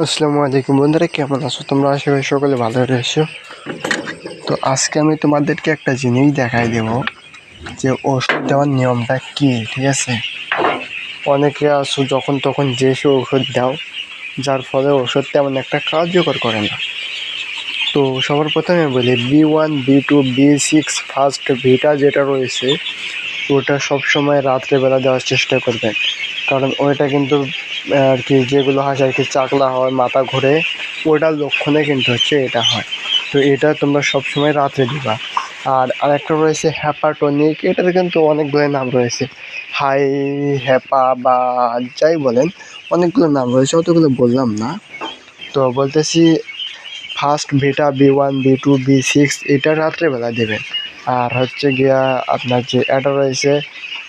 আসসালামু আলাইকুম বন্ধুরা, কেমন আছো তোমরা? আশা করি সকলে ভালো রয়েছো। তো আজকে আমি তোমাদেরকে একটা জিনিস দেখাই দেব, যে ওষুধ দেওয়ার নিয়মটা কি, ঠিক আছে? অনেকে আছো যখন তখন যে সে ওষুধ দাও, যার ফলে ওষুধ তেমন একটা কার্যকর করে না। তো সবার প্রথমে বলি B one B two B six first Vita যেটা রয়েছে, ওটা সবসময় রাত্রেবেলা দেওয়ার চেষ্টা করবেন কারণ ওইটা কিন্তু আর কি যেগুলো হয়, আর কি চাকলা হয়, মাথা ঘুরে ওটার লক্ষণে কিন্তু হচ্ছে এটা হয়। তো এটা তোমরা সবসময় রাত্রে দিবা। আর আরেকটা রয়েছে হ্যাপাটনিক এটার কিন্তু অনেকগুলো নাম রয়েছে। হাই, হ্যাপা বা যাই বলেন, অনেকগুলো নাম রয়েছে, অতগুলো বললাম না। তো বলতেছি, first Vita B one, B two, B six, এটা রাত্রেবেলা দেবেন। আর হচ্ছে গিয়া আপনার যে এটা রয়েছে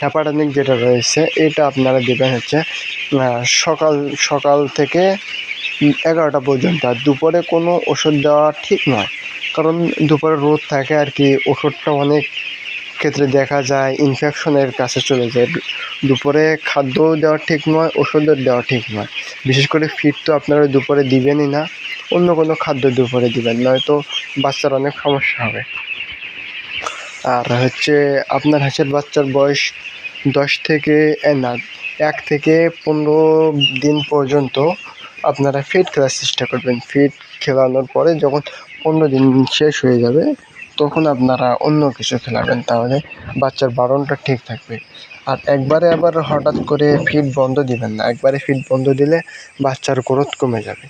হ্যাপাটানিক যেটা রয়েছে, এটা আপনারা দেবেন হচ্ছে সকাল সকাল থেকে এগারোটা পর্যন্ত। আর দুপুরে কোনো ওষুধ দেওয়া ঠিক নয়, কারণ দুপুরে রোদ থাকে আর কি, ওষুধটা অনেক ক্ষেত্রে দেখা যায় ইনফেকশনের কাছে চলে যায়। দুপুরে খাদ্যও দেওয়া ঠিক নয়, ওষুধও দেওয়া ঠিক নয়। বিশেষ করে ফিট তো আপনারা দুপুরে দিবেনই না, অন্য কোনো খাদ্য দুপুরে দিবেন, নয়তো বাচ্চার অনেক সমস্যা হবে। আর হচ্ছে আপনার হাঁসের বাচ্চার বয়স দশ থেকে না, এক থেকে পনেরো দিন পর্যন্ত আপনারা ফিট খেলার চেষ্টা করবেন। ফিট খেলানোর পরে যখন পনেরো দিন শেষ হয়ে যাবে, তখন আপনারা অন্য কিছু খেলাবেন, তাহলে বাচ্চার বারণটা ঠিক থাকবে। আর একবারে আবার হঠাৎ করে ফিট বন্ধ দিবেন না। একবারে ফিট বন্ধ দিলে বাচ্চার গ্রোথ কমে যাবে।